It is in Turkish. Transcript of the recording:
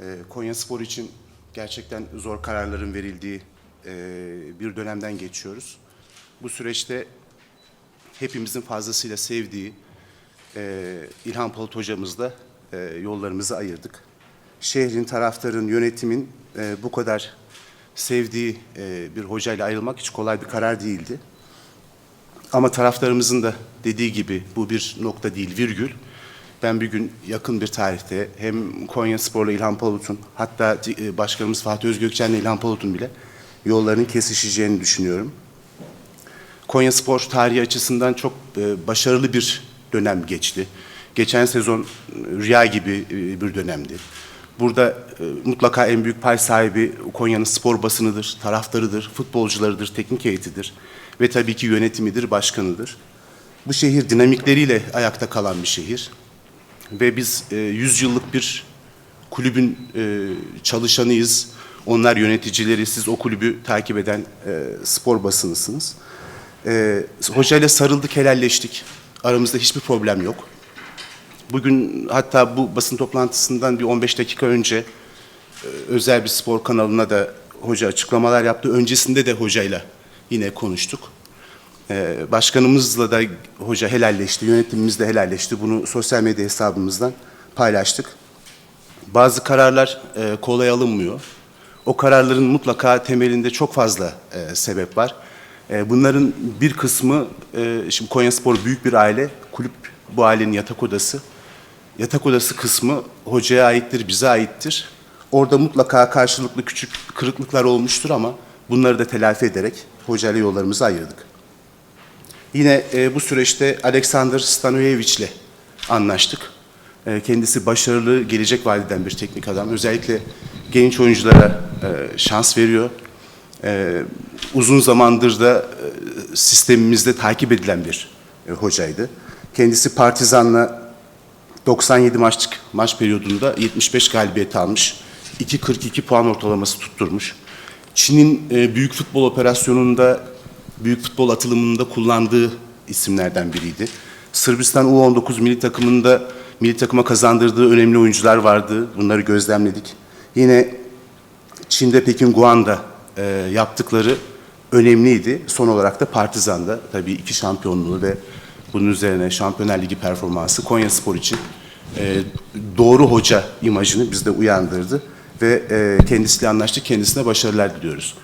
Ee, Konya Spor için gerçekten zor kararların verildiği e, bir dönemden geçiyoruz. Bu süreçte hepimizin fazlasıyla sevdiği e, İlhan Polat hocamızla e, yollarımızı ayırdık. Şehrin, taraftarın, yönetimin bu kadar sevdiği e, bir hocayla ayrılmak hiç kolay bir karar değildi. Ama taraftarımızın da dediği gibi bu bir nokta değil, virgül. Ben bir gün yakın bir tarihte hem Konya Spor'la İlhan Palut'un hatta e, başkanımız Fatih Özgökçen'le İlhan Palut'un bile yollarının kesişeceğini düşünüyorum. Konya Spor tarihi açısından çok e, başarılı bir dönem geçti. Geçen sezon e, rüya gibi bir dönemdi. Burada mutlaka en büyük pay sahibi Konya'nın spor basınıdır, taraftarıdır, futbolcularıdır, teknik heyetidir ve tabii ki yönetimidir, başkanıdır. Bu şehir dinamikleriyle ayakta kalan bir şehir ve biz e, 100 yıllık bir kulübün e, çalışanıyız. Onlar yöneticileri, siz o kulübü takip eden e, spor basınısınız. E, hocayla sarıldık, helalleştik. Aramızda hiçbir problem yok. Bugün hatta bu basın toplantısından bir 15 dakika önce e, özel bir spor kanalına da hoca açıklamalar yaptı. Öncesinde de hocayla yine konuştuk. E, başkanımızla da hoca helalleşti, yönetimimiz de helalleşti. Bunu sosyal medya hesabımızdan paylaştık. Bazı kararlar e, kolay alınmıyor. O kararların mutlaka temelinde çok fazla e, sebep var. E, bunların bir kısmı, e, şimdi Konyaspor büyük bir aile, kulüp bu ailenin yatak odası. Yatak odası kısmı hocaya aittir, bize aittir. Orada mutlaka karşılıklı küçük kırıklıklar olmuştur ama bunları da telafi ederek hocayla yollarımızı ayırdık. Yine e, bu süreçte Alexander Stanoyevic'le anlaştık. E, kendisi başarılı, gelecek vadeden bir teknik adam. Özellikle genç oyunculara e, şans veriyor. E, uzun zamandır da e, sistemimizde takip edilen bir e, hocaydı. Kendisi Partizan'la 97 maçlık maç periyodunda 75 galibiyet almış. 2.42 puan ortalaması tutturmuş. Çin'in e, büyük futbol operasyonunda, büyük futbol atılımında kullandığı isimlerden biriydi. Sırbistan U19 milli takımında milli takıma kazandırdığı önemli oyuncular vardı. Bunları gözlemledik. Yine Çin'de Pekin Guan'da e, yaptıkları önemliydi. Son olarak da Partizan'da tabii iki şampiyonluğu ve bunun üzerine Şampiyonlar Ligi performansı Konya Spor için e, doğru hoca imajını bizde uyandırdı ve e, kendisiyle anlaştık. Kendisine başarılar diliyoruz.